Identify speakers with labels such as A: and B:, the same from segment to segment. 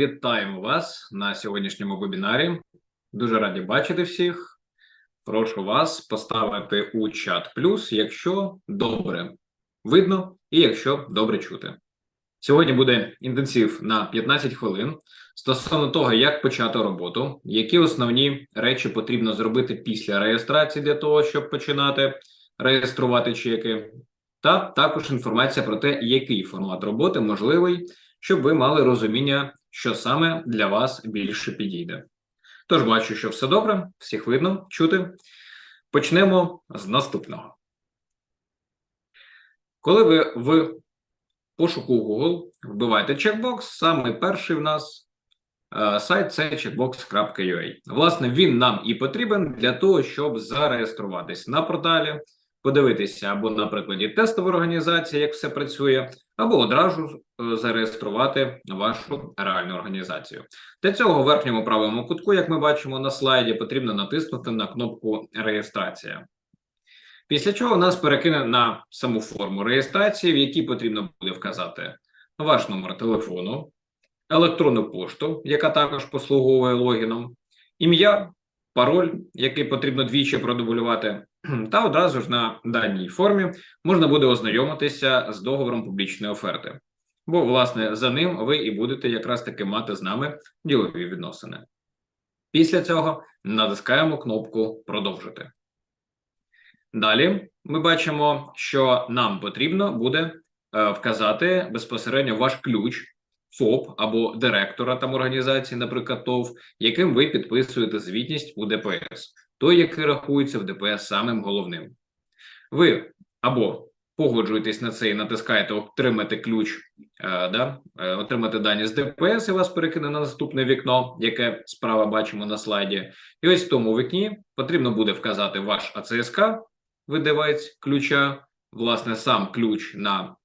A: Вітаємо вас на сьогоднішньому вебінарі. Дуже раді бачити всіх. Прошу вас поставити у чат плюс, якщо добре видно і якщо добре чути. Сьогодні буде інтенсив на 15 хвилин стосовно того, як почати роботу, які основні речі потрібно зробити після реєстрації для того, щоб починати реєструвати чеки, та також інформація про те, який формат роботи можливий, щоб ви мали розуміння, що саме для вас більше підійде. Тож бачу, що все добре, всіх видно, чути. Почнемо з наступного. Коли ви в пошуку Google вбиваєте чекбокс, саме перший в нас е, сайт це checkbox.ua. Власне, він нам і потрібен для того, щоб зареєструватись на порталі, подивитися або на прикладі тестової організації, як все працює, або одразу е, зареєструвати вашу реальну організацію. Для цього в верхньому правому кутку, як ми бачимо на слайді, потрібно натиснути на кнопку Реєстрація. Після чого нас перекине на саму форму реєстрації, в якій потрібно буде вказати ваш номер телефону, електронну пошту, яка також послуговує логіном, ім'я, пароль, який потрібно двічі продублювати, та одразу ж на даній формі можна буде ознайомитися з договором публічної оферти. Бо, власне, за ним ви і будете якраз таки мати з нами ділові відносини. Після цього натискаємо кнопку Продовжити. Далі ми бачимо, що нам потрібно буде е, вказати безпосередньо ваш ключ ФОП або директора там організації, наприклад, ТОВ, яким ви підписуєте звітність у ДПС, той, який рахується в ДПС самим головним. Ви або погоджуєтесь на це і натискаєте отримати ключ, е, да, е, отримати дані з ДПС, і вас перекине на наступне вікно, яке справа бачимо на слайді. І ось в тому вікні потрібно буде вказати ваш АЦСК, видавець ключа, власне, сам ключ на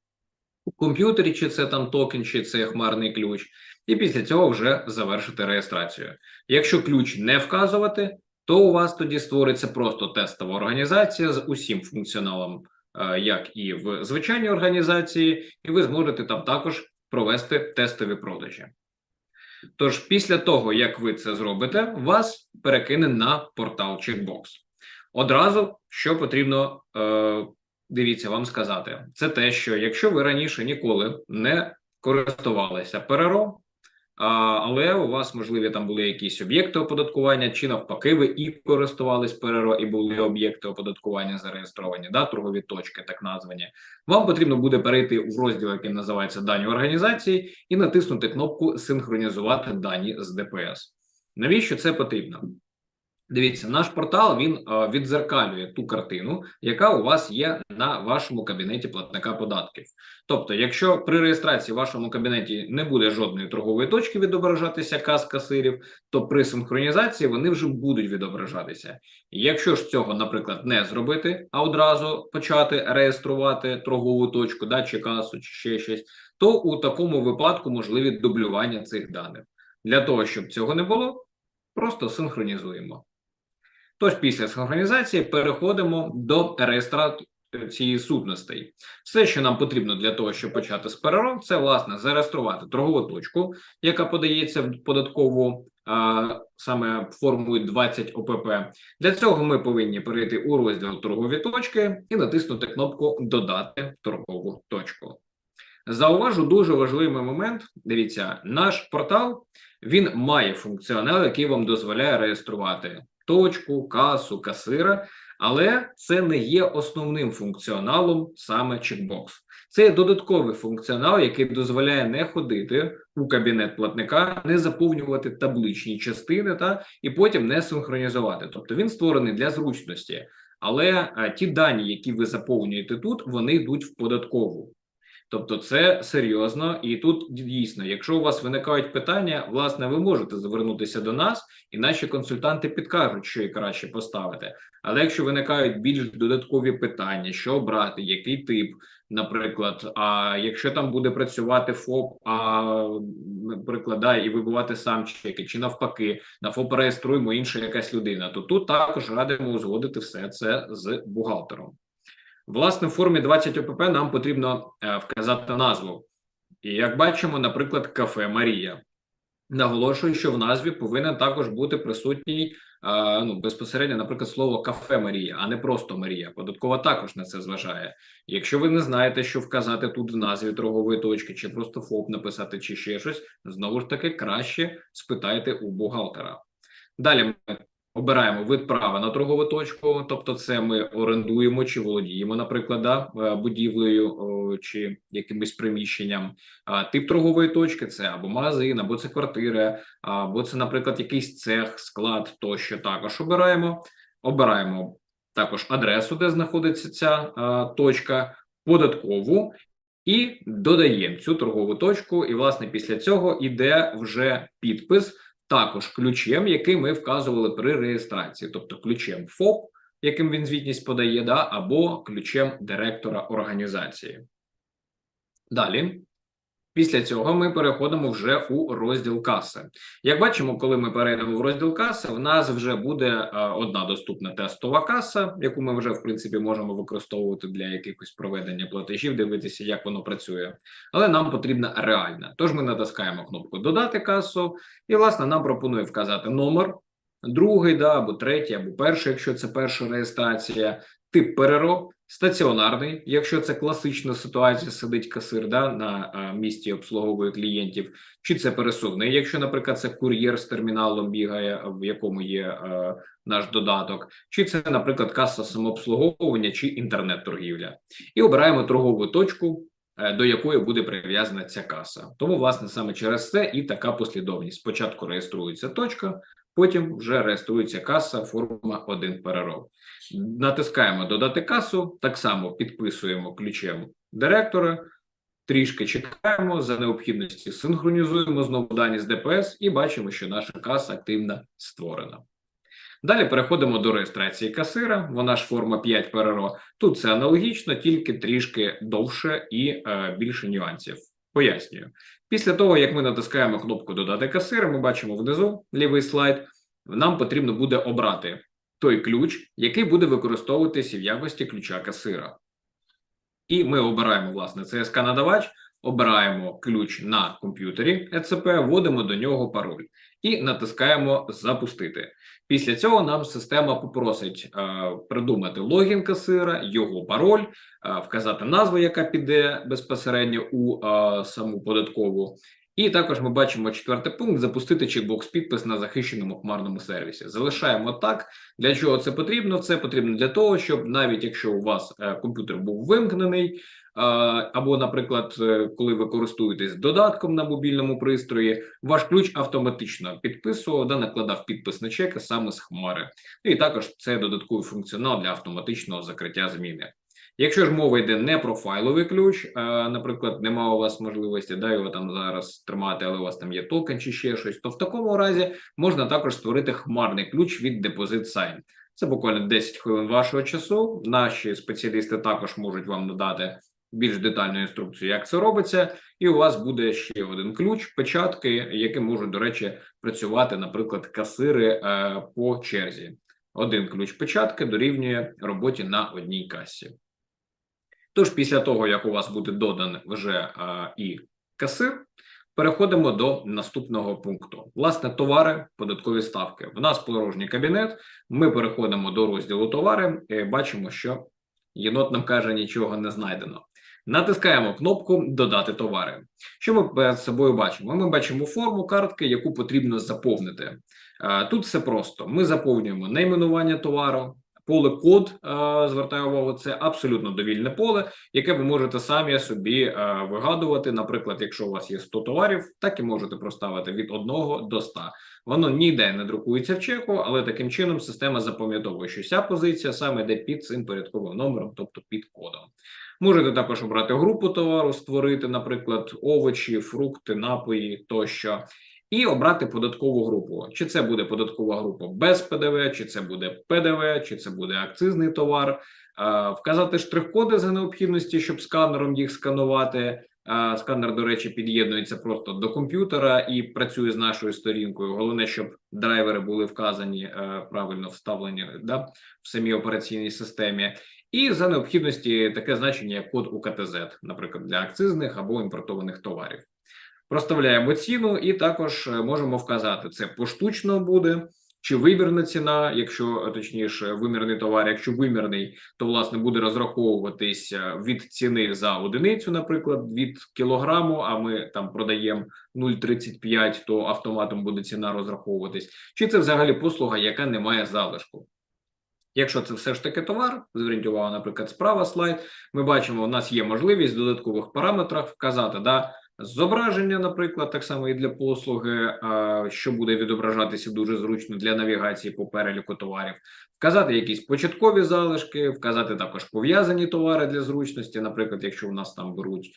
A: комп'ютері, чи це там токен, чи це хмарний ключ, і після цього вже завершити реєстрацію. Якщо ключ не вказувати, то у вас тоді створиться просто тестова організація з усім функціоналом, е, як і в звичайній організації, і ви зможете там також провести тестові продажі. Тож, після того, як ви це зробите, вас перекине на портал Checkbox. Одразу що потрібно е, дивіться вам сказати, це те, що якщо ви раніше ніколи не користувалися ПРРО, а, але у вас можливі там були якісь об'єкти оподаткування, чи навпаки, ви і користувались ПРРО, і були об'єкти оподаткування зареєстровані, да, торгові точки, так названі. Вам потрібно буде перейти в розділ, який називається дані організації, і натиснути кнопку Синхронізувати дані з ДПС. Навіщо це потрібно? Дивіться, наш портал він е, відзеркалює ту картину, яка у вас є на вашому кабінеті платника податків. Тобто, якщо при реєстрації в вашому кабінеті не буде жодної торгової точки відображатися кас касирів, то при синхронізації вони вже будуть відображатися. Якщо ж цього, наприклад, не зробити, а одразу почати реєструвати торгову точку, да, чи касу, чи ще щось, то у такому випадку можливі дублювання цих даних. Для того щоб цього не було, просто синхронізуємо. Тож після синхронізації переходимо до реєстрації сутностей. Все, що нам потрібно для того, щоб почати з ПРРО, це власне зареєструвати торгову точку, яка подається в податкову а, саме формою 20 ОПП. Для цього ми повинні перейти у розділ торгові точки і натиснути кнопку Додати торгову точку. Зауважу дуже важливий момент. Дивіться, наш портал він має функціонал, який вам дозволяє реєструвати точку, касу, касира, але це не є основним функціоналом саме чекбокс. Це є додатковий функціонал, який дозволяє не ходити у кабінет платника, не заповнювати табличні частини та і потім не синхронізувати. Тобто він створений для зручності, але а, ті дані, які ви заповнюєте тут, вони йдуть в податкову. Тобто, це серйозно, і тут дійсно, якщо у вас виникають питання, власне, ви можете звернутися до нас, і наші консультанти підкажуть, що і краще поставити. Але якщо виникають більш додаткові питання, що обрати, який тип, наприклад, а якщо там буде працювати ФОП, а наприклад, да, і вибивати сам чеки, чи навпаки, на ФОП реєструємо інша якась людина, то тут також радимо узгодити все це з бухгалтером. Власне, в формі 20 ОПП нам потрібно е, вказати назву. І як бачимо, наприклад, кафе Марія. Наголошую, що в назві повинен також бути присутній ну, безпосередньо, наприклад, слово кафе Марія, а не просто Марія. Податкова також на це зважає. Якщо ви не знаєте, що вказати тут в назві торгової точки, чи просто ФОП написати, чи ще щось, знову ж таки краще спитайте у бухгалтера. Далі ми обираємо вид права на торгову точку, тобто, це ми орендуємо чи володіємо, наприклад, да, е, будівлею чи якимось приміщенням. Тип торгової точки це або магазин, або це квартира, або це, наприклад, якийсь цех, склад тощо. Також обираємо. Обираємо також адресу, де знаходиться ця а, точка, податкову. І додаємо цю торгову точку, і власне після цього іде вже підпис також ключем, який ми вказували при реєстрації, тобто ключем ФОП, яким він звітність подає, да, або ключем директора організації. Далі. Після цього ми переходимо вже у розділ каси. Як бачимо, коли ми перейдемо в розділ каси, в нас вже буде е, одна доступна тестова каса, яку ми вже в принципі можемо використовувати для якихось проведення платежів, дивитися, як воно працює. Але нам потрібна реальна. Тож ми натискаємо кнопку Додати касу, і власне нам пропонує вказати номер, другий, да, або третій, або перший, якщо це перша реєстрація, тип перероб, стаціонарний, якщо це класична ситуація, сидить касир да, на місці обслуговує клієнтів, чи це пересувний, якщо, наприклад, це кур'єр з терміналом бігає, в якому є а, наш додаток, чи це, наприклад, каса самообслуговування чи інтернет-торгівля, і обираємо торгову точку. е, До якої буде прив'язана ця каса, тому власне саме через це і така послідовність. Спочатку реєструється точка, потім вже реєструється каса, форма один перероб. Натискаємо додати касу, так само підписуємо ключем директора, трішки чекаємо за необхідності, синхронізуємо знову дані з ДПС і бачимо, що наша каса активно створена. Далі переходимо до реєстрації касира. Вона ж форма 5 ПРРО. Тут це аналогічно, тільки трішки довше і е, більше нюансів. Пояснюю. Після того, як ми натискаємо кнопку Додати касира, ми бачимо внизу лівий слайд. Нам потрібно буде обрати той ключ, який буде використовуватися в якості ключа касира. І ми обираємо, власне, CSK надавач, обираємо ключ на комп'ютері ЕЦП, вводимо до нього пароль і натискаємо Запустити. Після цього нам система попросить е, придумати логін касира, його пароль, е, вказати назву, яка піде безпосередньо у е, саму податкову. І також ми бачимо четвертий пункт: запустити чекбокс підпис на захищеному хмарному сервісі. Залишаємо так. Для чого це потрібно? Це потрібно для того, щоб навіть якщо у вас е, комп'ютер був вимкнений, е, або, наприклад, е, коли ви користуєтесь додатком на мобільному пристрої, ваш ключ автоматично підписував, да, накладав підпис на чеки саме з хмари. І також це додатковий функціонал для автоматичного закриття зміни. Якщо ж мова йде не про файловий ключ, а, наприклад, немає у вас можливості да, його там зараз тримати, але у вас там є токен чи ще щось, то в такому разі можна також створити хмарний ключ від Deposit Sign. Це буквально 10 хвилин вашого часу. Наші спеціалісти також можуть вам надати більш детальну інструкцію, як це робиться, і у вас буде ще один ключ, печатки, які можуть, до речі, працювати, наприклад, касири е, по черзі. Один ключ печатки дорівнює роботі на одній касі. Тож, після того, як у вас буде доданий вже а, і касир, переходимо до наступного пункту. Власне, товари, податкові ставки. В нас порожній кабінет. Ми переходимо до розділу товари. І бачимо, що єнот нам каже, нічого не знайдено. Натискаємо кнопку Додати товари. Що ми перед собою бачимо? Ми бачимо форму картки, яку потрібно заповнити. Тут все просто: ми заповнюємо найменування товару. Поле код е, звертаю увагу, це абсолютно довільне поле, яке ви можете самі собі е, вигадувати. Наприклад, якщо у вас є 100 товарів, так і можете проставити від 1 до 100. Воно ніде не друкується в чеку, але таким чином система запам'ятовує, що ця позиція саме йде під цим порядковим номером, тобто під кодом. Можете також обрати групу товару, створити, наприклад, овочі, фрукти, напої тощо і обрати податкову групу. Чи це буде податкова група без ПДВ, чи це буде ПДВ, чи це буде акцизний товар, вказати штрих-коди за необхідності, щоб сканером їх сканувати. Сканер, до речі, під'єднується просто до комп'ютера і працює з нашою сторінкою. Головне, щоб драйвери були вказані е, правильно вставлені да, в самій операційній системі. І за необхідності таке значення, як код УКТЗ, наприклад, для акцизних або імпортованих товарів. Проставляємо ціну, і також е, можемо вказати, це поштучно буде. Чи вимірна ціна, якщо е, точніше вимірний товар, якщо вимірний, то власне буде розраховуватись е, від ціни за одиницю, наприклад, від кілограму. А ми там продаємо 0,35, то автоматом буде ціна розраховуватись. Чи це взагалі послуга, яка не має залишку? Якщо це все ж таки товар, зверніть увагу, наприклад, справа слайд. Ми бачимо, у нас є можливість в додаткових параметрах вказати да зображення, наприклад, так само і для послуги, що буде відображатися дуже зручно для навігації по переліку товарів, вказати якісь початкові залишки, вказати також пов'язані товари для зручності. Наприклад, якщо у нас там беруть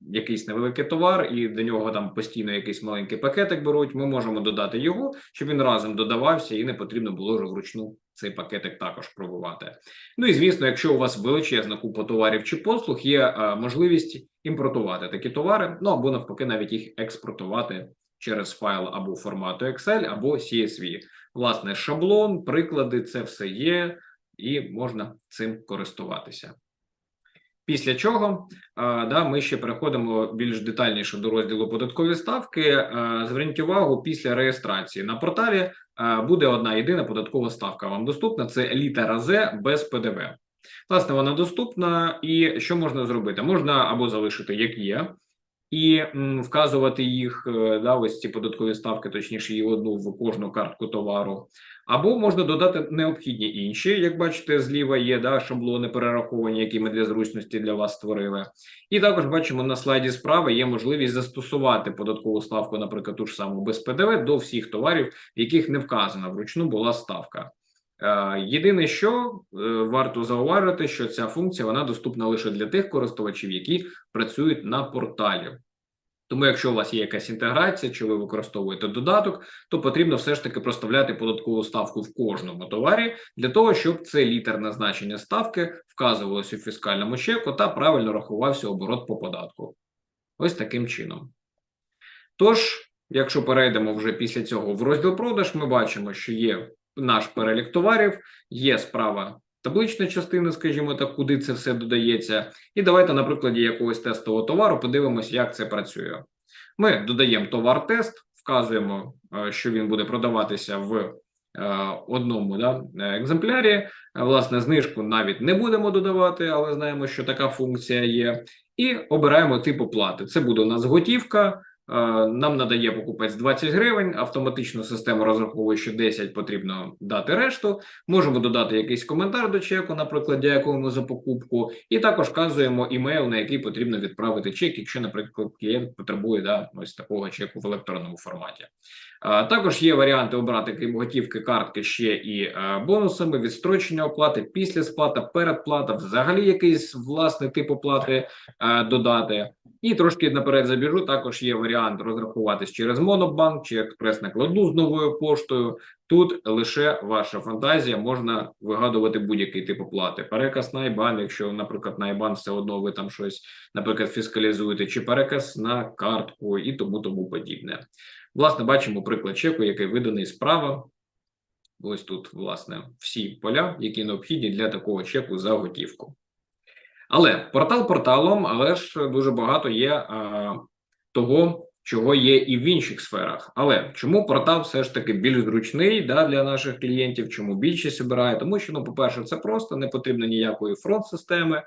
A: якийсь невеликий товар, і до нього там постійно якийсь маленький пакетик беруть. Ми можемо додати його, щоб він разом додавався, і не потрібно було вже вручну цей пакетик також пробувати. Ну і звісно, якщо у вас величезна купа товарів чи послуг, є а, можливість імпортувати такі товари, ну або навпаки, навіть їх експортувати через файл або формату Excel, або CSV. Власне, шаблон, приклади, це все є, і можна цим користуватися. Після чого да, ми ще переходимо більш детальніше до розділу податкові ставки. Зверніть увагу, після реєстрації на порталі буде одна єдина податкова ставка. Вам доступна це літера З без ПДВ. Власне, вона доступна, і що можна зробити? Можна або залишити як є, і вказувати їх е, да, ось ці податкові ставки, точніше, її одну в кожну картку товару, або можна додати необхідні інші. Як бачите, зліва є да, шаблони перераховані, які ми для зручності для вас створили. І також бачимо на слайді справи є можливість застосувати податкову ставку, наприклад, ту ж саму без ПДВ до всіх товарів, в яких не вказана вручну була ставка. Е, єдине, що е, варто зауважити, що ця функція вона доступна лише для тих користувачів, які працюють на порталі. Тому, якщо у вас є якась інтеграція, чи ви використовуєте додаток, то потрібно все ж таки проставляти податкову ставку в кожному товарі для того, щоб це літерне значення ставки вказувалося у фіскальному чеку та правильно рахувався оборот по податку. Ось таким чином. Тож, якщо перейдемо вже після цього в розділ продаж, ми бачимо, що є наш перелік товарів, є справа таблична частина, скажімо так, куди це все додається. І давайте на прикладі якогось тестового товару подивимося, як це працює. Ми додаємо товар-тест, вказуємо, е, що він буде продаватися в е, одному да, екземплярі. Власне, знижку навіть не будемо додавати, але знаємо, що така функція є. І обираємо тип оплати. Це буде у нас готівка. Е, нам надає покупець 20 гривень, автоматично система розраховує, що 10 потрібно дати решту. Можемо додати якийсь коментар до чеку, наприклад, дякуємо за покупку, і також вказуємо імейл, на який потрібно відправити чек, якщо, наприклад, клієнт потребує да, ось такого чеку в електронному форматі. А, також є варіанти обрати крім готівки, картки ще і е, бонусами, відстрочення оплати, після сплата, передплата, взагалі якийсь власний тип оплати е, додати. І трошки наперед забіжу. Також є варіант розрахуватись через Монобанк чи експрес-накладну з новою поштою. Тут лише ваша фантазія можна вигадувати будь-який тип оплати. Переказ на IBAN, якщо, наприклад, на IBAN все одно ви там щось, наприклад, фіскалізуєте, чи переказ на картку і тому тому подібне. Власне, бачимо приклад чеку, який виданий справа. Ось тут, власне, всі поля, які необхідні для такого чеку за готівку. Але портал порталом, але ж дуже багато є а, того, чого є і в інших сферах. Але чому портал все ж таки більш зручний да, для наших клієнтів? Чому більшість обирає? Тому що, ну, по-перше, це просто не потрібно ніякої фронт-системи.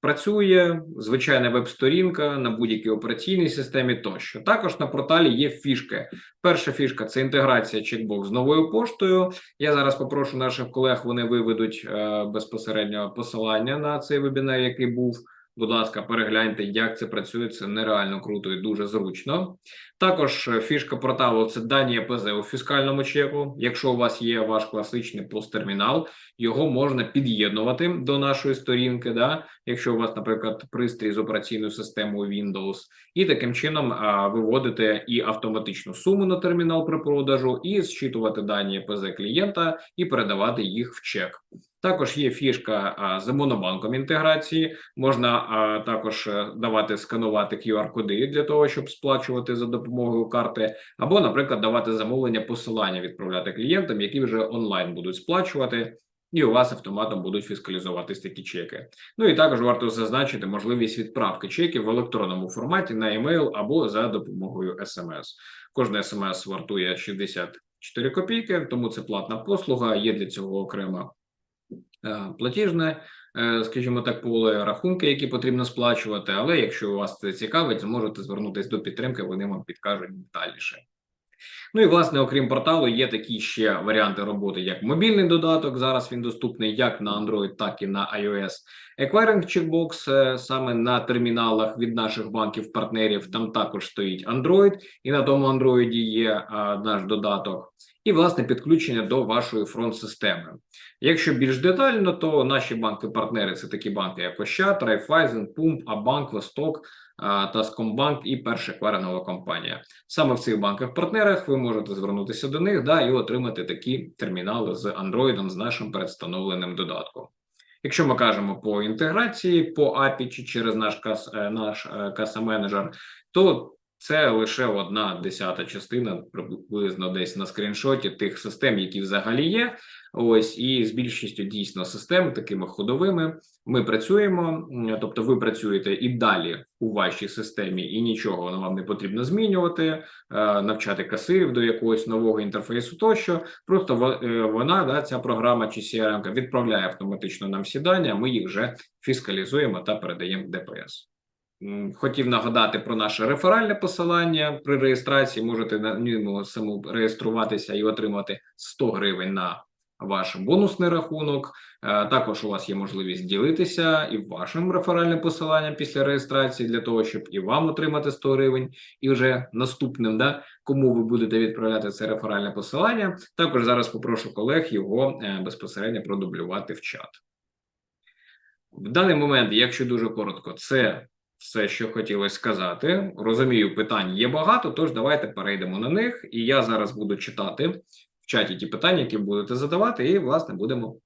A: Працює звичайна веб-сторінка на будь-якій операційній системі. Тощо також на порталі є фішки. Перша фішка це інтеграція чекбокс з новою поштою. Я зараз попрошу наших колег. Вони виведуть е, безпосередньо посилання на цей вебінар, який був. Будь ласка, перегляньте, як це працює. Це нереально круто і дуже зручно. Також е, фішка порталу це дані АПЗ у фіскальному чеку. Якщо у вас є ваш класичний посттермінал, його можна під'єднувати до нашої сторінки. Да? Якщо у вас, наприклад, пристрій з операційною системою Windows, і таким чином а, виводити і автоматичну суму на термінал при продажу, і зчитувати дані АПЗ клієнта і передавати їх в чек. Також є фішка а, з монобанком інтеграції. Можна а, також е, давати сканувати QR-коди для того, щоб сплачувати за допомогою карти, або, наприклад, давати замовлення посилання відправляти клієнтам, які вже онлайн будуть сплачувати. і у вас автоматом будуть фіскалізуватись такі чеки. Ну і також варто зазначити можливість відправки чеків в електронному форматі на емейл або за допомогою смс. Кожна смс вартує 64 копійки, тому це платна послуга. Є для цього окрема е, платіжне, скажімо так, поле рахунки, які потрібно сплачувати. Але якщо вас це цікавить, зможете звернутися до підтримки, вони вам підкажуть детальніше. Ну і власне, окрім порталу, є такі ще варіанти роботи, як мобільний додаток. Зараз він доступний як на Android, так і на iOS. Еквайринг чекбокс е, саме на терміналах від наших банків-партнерів. Там також стоїть Android, і на тому Android є а, наш додаток. І власне підключення до вашої фронт-системи. Якщо більш детально, то наші банки-партнери це такі банки, як Ощад, Райфайзен, Пумп, Абанк, Восток Таскомбанк і перша кваринова компанія. Саме в цих банках-партнерах ви можете звернутися до них да, і отримати такі термінали з Android з нашим передстановленим додатком. Якщо ми кажемо по інтеграції, по API чи через наш кас, е, наш е, каса-менеджер, то це лише одна десята частина, приблизно десь на скріншоті тих систем, які взагалі є. Ось і з більшістю дійсно систем, такими ходовими, ми працюємо. Тобто, ви працюєте і далі у вашій системі, і нічого вам не потрібно змінювати, е, навчати касирів до якогось нового інтерфейсу. Тощо просто е, вона да ця програма чи CRM відправляє автоматично нам а Ми їх вже фіскалізуємо та передаємо ДПС. Хотів нагадати про наше реферальне посилання при реєстрації. Можете на ньому саму реєструватися і отримати 100 гривень на ваш бонусний рахунок. Е, також у вас є можливість ділитися і вашим реферальним посиланням після реєстрації для того, щоб і вам отримати 100 гривень, і вже наступним, да, кому ви будете відправляти це реферальне посилання. Також зараз попрошу колег його е, безпосередньо продублювати в чат. В даний момент, якщо дуже коротко, це все, що хотілося сказати. Розумію, питань є багато, тож давайте перейдемо на них. І я зараз буду читати в чаті ті питання, які будете задавати, і, власне, будемо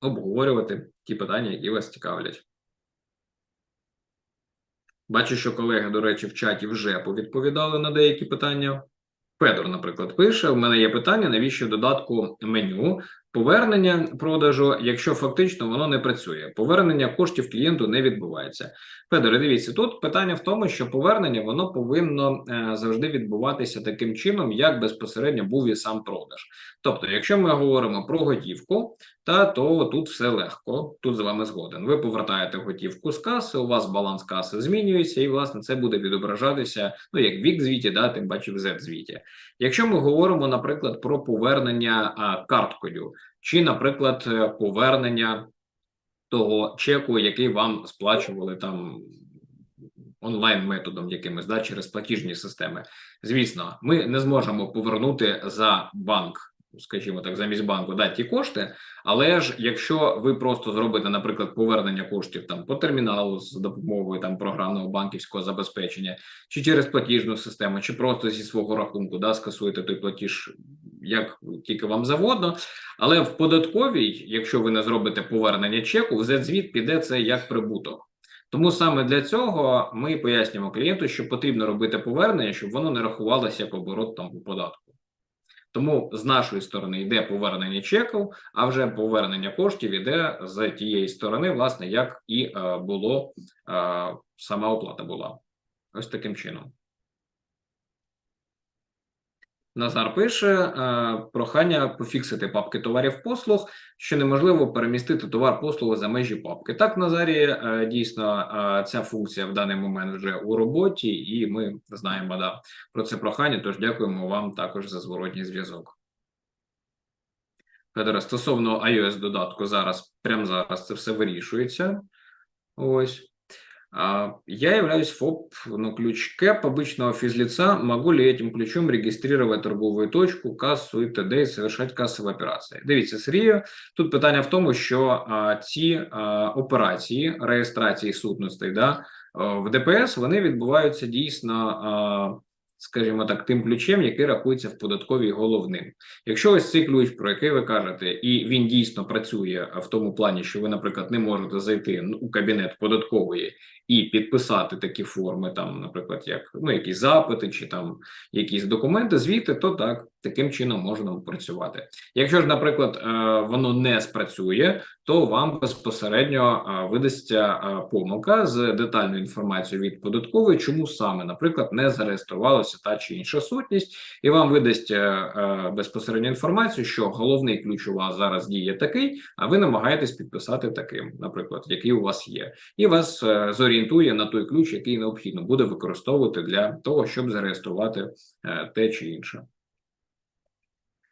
A: обговорювати ті питання, які вас цікавлять. Бачу, що колеги, до речі, в чаті вже повідповідали на деякі питання. Федор, наприклад, пише: у мене є питання, навіщо додатку меню повернення продажу, якщо фактично воно не працює. Повернення коштів клієнту не відбувається. Федоре, дивіться, тут питання в тому, що повернення воно повинно е, завжди відбуватися таким чином, як безпосередньо був і сам продаж. Тобто, якщо ми говоримо про готівку, та то тут все легко. Тут з вами згоден. Ви повертаєте готівку з каси, у вас баланс каси змінюється, і власне це буде відображатися. Ну як вік звіті, да, тим бачив z звіті. Якщо ми говоримо, наприклад, про повернення а, карткою, чи, наприклад, е, повернення того чеку, який вам сплачували там. Онлайн методом якимось да через платіжні системи, звісно, ми не зможемо повернути за банк скажімо так, замість банку дати ті кошти. Але ж якщо ви просто зробите, наприклад, повернення коштів там по терміналу з допомогою там програмного банківського забезпечення, чи через платіжну систему, чи просто зі свого рахунку да скасуєте той платіж, як тільки вам завгодно. Але в податковій, якщо ви не зробите повернення чеку, в Z-звіт піде це як прибуток. Тому саме для цього ми пояснюємо клієнту, що потрібно робити повернення, щоб воно не рахувалося як оборот там у податку. Тому з нашої сторони йде повернення чеків, а вже повернення коштів іде з тієї сторони, власне, як і е, було е, сама оплата була. Ось таким чином. Назар пише е, прохання пофіксити папки товарів послуг, що неможливо перемістити товар послуги за межі папки. Так, Назарі, е, дійсно, е, ця функція в даний момент вже у роботі, і ми знаємо да, про це прохання. Тож дякуємо вам також за зворотній зв'язок. Федоре, стосовно iOS додатку, зараз прямо зараз це все вирішується. Ось. Я являюсь ФОП, но ключ КЭП обычного физлица. Могу ли этим ключом регистрировать торговую точку, кассу і т.д. і совершать касові операції? Дивіться, Сергію, тут питання в тому, що а, ці а, операції реєстрації сутностей да, в ДПС вони відбуваються дійсно а, скажімо так, тим ключем, який рахується в податковій головним. Якщо ось цей ключ, про який ви кажете, і він дійсно працює в тому плані, що ви, наприклад, не можете зайти у кабінет податкової і підписати такі форми, там, наприклад, як ну якісь запити чи там якісь документи, звідти, то так таким чином можна працювати. Якщо ж, наприклад, е, воно не спрацює, то вам безпосередньо е, видасться е, помилка з детальною інформацією від податкової, чому саме, наприклад, не зареєструвалася та чи інша сутність, і вам видасть безпосередньо інформацію, що головний ключ у вас зараз діє такий, а ви намагаєтесь підписати таким, наприклад, який у вас є, і вас зорієнтує на той ключ, який необхідно буде використовувати для того, щоб зареєструвати те чи інше.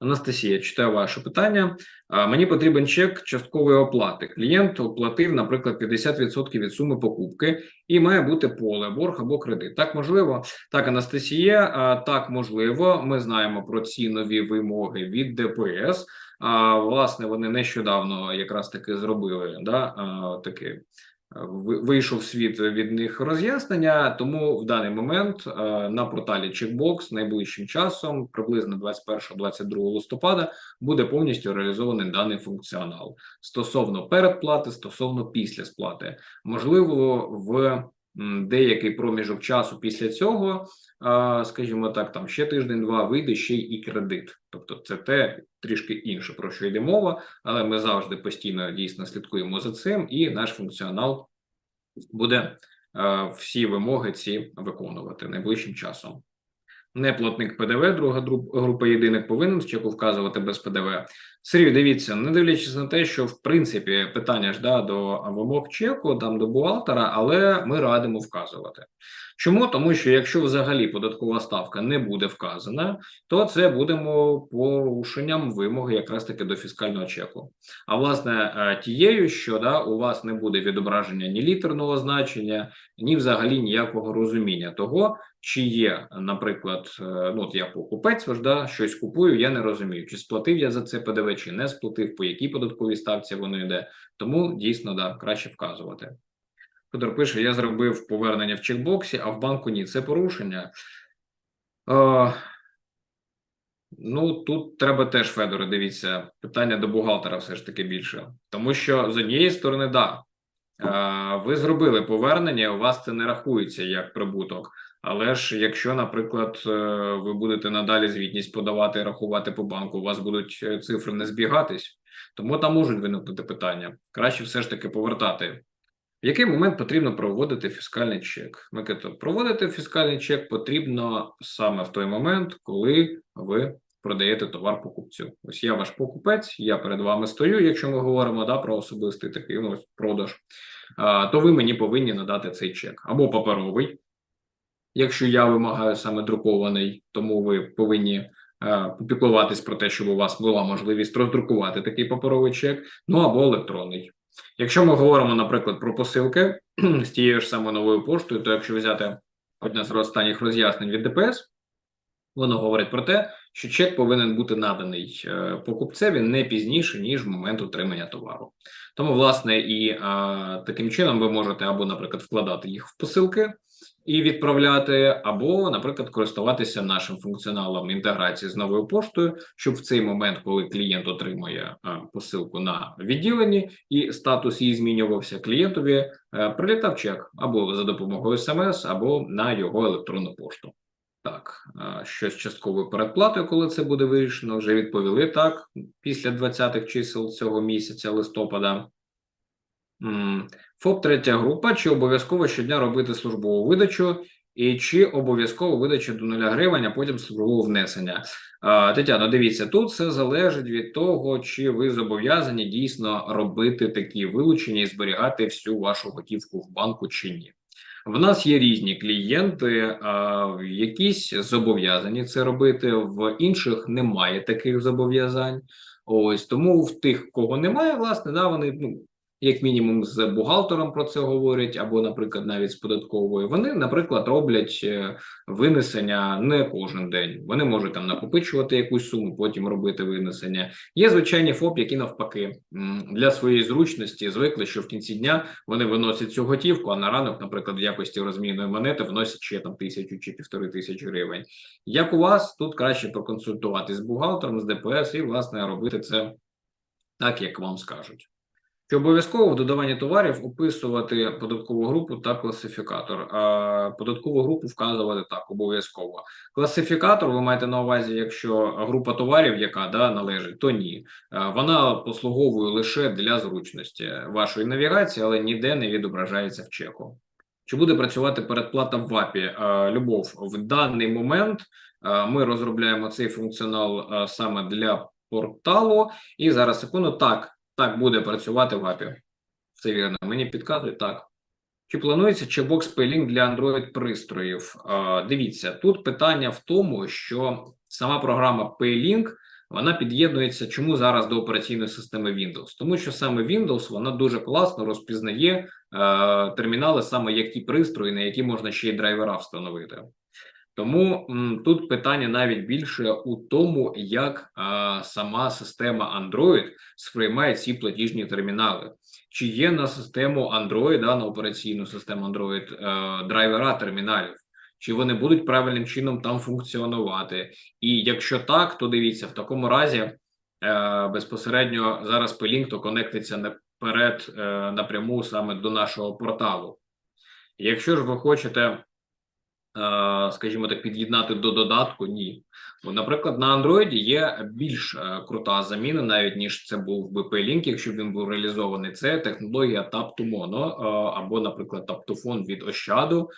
A: Анастасія, читаю ваше питання. Мені потрібен чек часткової оплати. Клієнт оплатив, наприклад, 50% від суми покупки, і має бути поле, борг або кредит. Так можливо, так, Анастасія, так можливо. Ми знаємо про ці нові вимоги від ДПС. А власне вони нещодавно якраз таки зробили да, таке вийшов світ від них роз'яснення. Тому в даний момент е, на порталі Checkbox найближчим часом, приблизно 21-22 листопада, буде повністю реалізований даний функціонал стосовно передплати, стосовно після сплати. Можливо, в деякий проміжок часу після цього, скажімо так, там ще тиждень-два вийде ще й кредит. Тобто, це те трішки інше про що йде мова, але ми завжди постійно дійсно слідкуємо за цим, і наш функціонал буде всі вимоги ці виконувати найближчим часом. Неплатник ПДВ, друга група єдиних повинен чеку вказувати без ПДВ. Сергій, дивіться, не дивлячись на те, що в принципі питання ж да, до вимог чеку, там до бухгалтера, але ми радимо вказувати. Чому? Тому що якщо взагалі податкова ставка не буде вказана, то це будемо порушенням вимоги якраз таки до фіскального чеку. А власне е, тією, що да, у вас не буде відображення ні літерного значення, ні взагалі ніякого розуміння того, чи є, наприклад, е, ну от я покупець, да, щось купую, я не розумію, чи сплатив я за це ПДВ, чи не сплатив, по якій податковій ставці воно йде. Тому дійсно да, краще вказувати. Федор пише: я зробив повернення в чекбоксі, а в банку ні. Це порушення. Е, Ну, тут треба теж, Федоре, дивіться, питання до бухгалтера все ж таки більше. Тому що з однієї сторони, да, е, ви зробили повернення, у вас це не рахується як прибуток. Але ж якщо, наприклад, е, ви будете надалі звітність подавати рахувати по банку, у вас будуть е, цифри не збігатись, тому там можуть виникнути питання. Краще все ж таки повертати. В який момент потрібно проводити фіскальний чек? Микито, проводити фіскальний чек потрібно саме в той момент, коли ви продаєте товар покупцю. Ось я ваш покупець, я перед вами стою. Якщо ми говоримо да, про особистий такий ну, продаж, а, то ви мені повинні надати цей чек або паперовий. Якщо я вимагаю саме друкований, тому ви повинні е, попіклуватись про те, щоб у вас була можливість роздрукувати такий паперовий чек, ну або електронний. Якщо ми говоримо, наприклад, про посилки з тією ж самою новою поштою, то якщо взяти одне з останніх роз'яснень від ДПС, воно говорить про те, що чек повинен бути наданий е, покупцеві не пізніше ніж в момент отримання товару. Тому, власне, і а, таким чином ви можете або, наприклад, вкладати їх в посилки і відправляти, або, наприклад, користуватися нашим функціоналом інтеграції з новою поштою, щоб в цей момент, коли клієнт отримує посилку на відділенні і статус її змінювався, клієнтові е, прилітав чек або за допомогою смс, або на його електронну пошту. Так, щось частковою передплатою, коли це буде вирішено, вже відповіли так після 20-х чисел цього місяця листопада. ФОП третя група, чи обов'язково щодня робити службову видачу, і чи обов'язково видача до 0 гривень, а потім службового внесення. Тетяно, дивіться, тут все залежить від того, чи ви зобов'язані дійсно робити такі вилучення і зберігати всю вашу готівку в банку чи ні. В нас є різні клієнти, якісь зобов'язані це робити, в інших немає таких зобов'язань. Ось тому в тих, кого немає, власне, да, вони ну як мінімум, з бухгалтером про це говорять, або, наприклад, навіть з податковою. Вони, наприклад, роблять е, винесення не кожен день. Вони можуть там накопичувати якусь суму, потім робити винесення. Є звичайні ФОП, які навпаки для своєї зручності звикли, що в кінці дня вони виносять цю готівку, а на ранок, наприклад, в якості розмінної монети вносять ще там тисячу чи півтори тисячі гривень. Як у вас тут краще проконсультувати з бухгалтером, з ДПС і власне робити це так, як вам скажуть. Чи обов'язково в додаванні товарів описувати податкову групу та класифікатор? А податкову групу вказувати так, обов'язково. Класифікатор, ви маєте на увазі, якщо група товарів, яка да, належить, то ні. Вона послуговує лише для зручності вашої навігації, але ніде не відображається в чеку. Чи буде працювати передплата в ВАПі? Любов, в даний момент ми розробляємо цей функціонал саме для порталу. І зараз секунду, так. Так, буде працювати в апі. Це вірно. Мені підказують так. Чи планується чекбокс Paylink для Android пристроїв? А, Дивіться, тут питання в тому, що сама програма Paylink, вона під'єднується чому зараз до операційної системи Windows? Тому що саме Windows вона дуже класно розпізнає е, термінали, саме ті пристрої, на які можна ще й драйвера встановити. Тому м, тут питання навіть більше у тому, як а, сама система Android сприймає ці платіжні термінали. Чи є на систему Android, да, на операційну систему Android а, е, драйвера терміналів? Чи вони будуть правильним чином там функціонувати? І якщо так, то дивіться, в такому разі а, е, безпосередньо зараз P-Link конектиться наперед а, е, напряму саме до нашого порталу. Якщо ж ви хочете скажімо так, під'єднати до додатку, ні. Бо, наприклад, на Android є більш е, крута заміна, навіть ніж це був bp link якщо він був реалізований. Це технологія Tap to Mono, або, наприклад, Tap to Phone від Ощаду.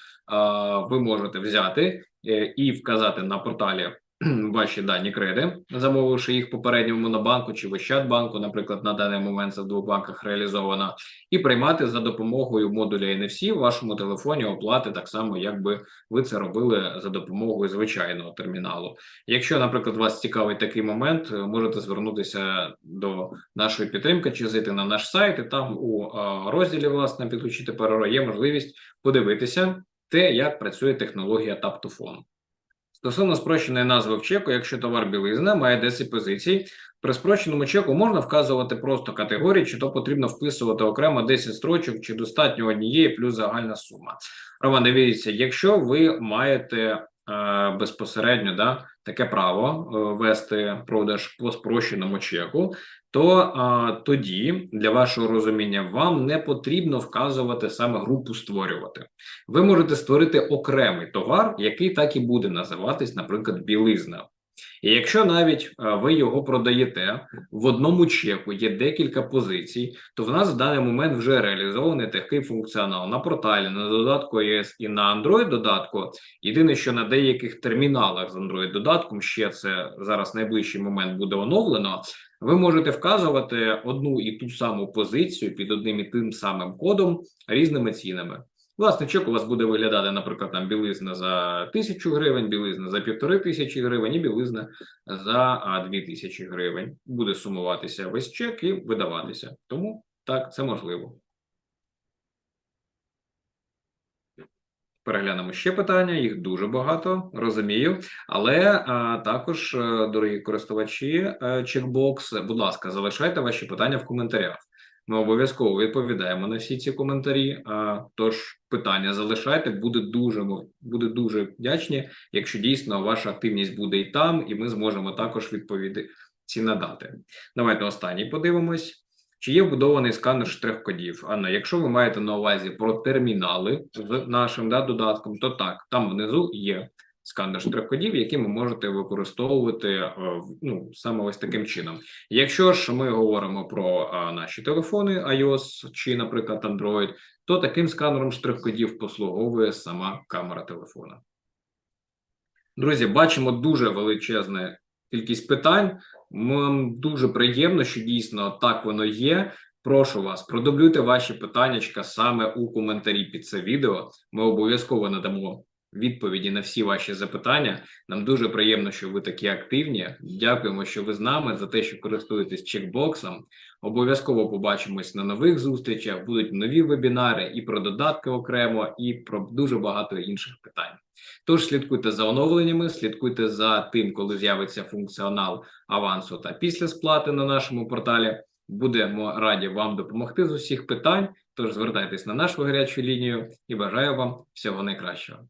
A: Ви можете взяти е, і вказати на порталі ваші дані креди, замовивши їх попередньому монобанку чи в Ощадбанку, наприклад, на даний момент це в двох банках реалізовано, і приймати за допомогою модуля NFC в вашому телефоні оплати так само, як би ви це робили за допомогою звичайного терміналу. Якщо, наприклад, вас цікавий такий момент, можете звернутися до нашої підтримки чи зайти на наш сайт, і там у розділі власне підключити переро є можливість подивитися те, як працює технологія Tap-to-Phone. Стосовно спрощеної назви в чеку, якщо товар білизна має 10 позицій, при спрощеному чеку можна вказувати просто категорії, чи то потрібно вписувати окремо 10 строчок, чи достатньо однієї плюс загальна сума. Роман, дивіться, якщо ви маєте Е, безпосередньо да, таке право е, вести продаж по спрощеному чеку, то а, тоді для вашого розуміння вам не потрібно вказувати саме групу створювати. Ви можете створити окремий товар, який так і буде називатись, наприклад, білизна. І якщо навіть ви його продаєте в одному чеку, є декілька позицій, то в нас в даний момент вже реалізований такий функціонал на порталі, на додатку ЄС і на Android додатку. Єдине, що на деяких терміналах з Android додатком ще це зараз найближчий момент буде оновлено. Ви можете вказувати одну і ту саму позицію під одним і тим самим кодом різними цінами. Власне, чек у вас буде виглядати, наприклад, там білизна за тисячу гривень, білизна за півтори тисячі гривень і білизна за дві тисячі гривень. Буде сумуватися весь чек і видаватися. Тому так, це можливо. Переглянемо ще питання, їх дуже багато, розумію. Але а, також, е, дорогі користувачі, е, чекбокс, будь ласка, залишайте ваші питання в коментарях. Ми обов'язково відповідаємо на всі ці коментарі. А, Тож питання залишайте, буде дуже буде дуже вдячні, якщо дійсно ваша активність буде і там, і ми зможемо також відповіді ці надати. Давайте останній подивимось. Чи є вбудований сканер штрих-кодів? Анна, якщо ви маєте на увазі про термінали з нашим да, додатком, то так, там внизу є сканер штрих-кодів, які ви можете використовувати е, ну саме ось таким чином. Якщо ж ми говоримо про наші телефони, iOS чи, наприклад, Android, то таким сканером штрих-кодів послуговує сама камера телефона. Друзі, бачимо дуже величезне кількість питань. Нам дуже приємно, що дійсно так воно є. Прошу вас, продублюйте ваші питання саме у коментарі під це відео. Ми обов'язково надамо відповіді на всі ваші запитання. Нам дуже приємно, що ви такі активні. Дякуємо, що ви з нами за те, що користуєтесь чекбоксом. Обов'язково побачимось на нових зустрічах. Будуть нові вебінари і про додатки окремо, і про дуже багато інших питань. Тож слідкуйте за оновленнями, слідкуйте за тим, коли з'явиться функціонал авансу та після сплати на нашому порталі. Будемо раді вам допомогти з усіх питань. Тож звертайтесь на нашу гарячу лінію і бажаю вам всього найкращого.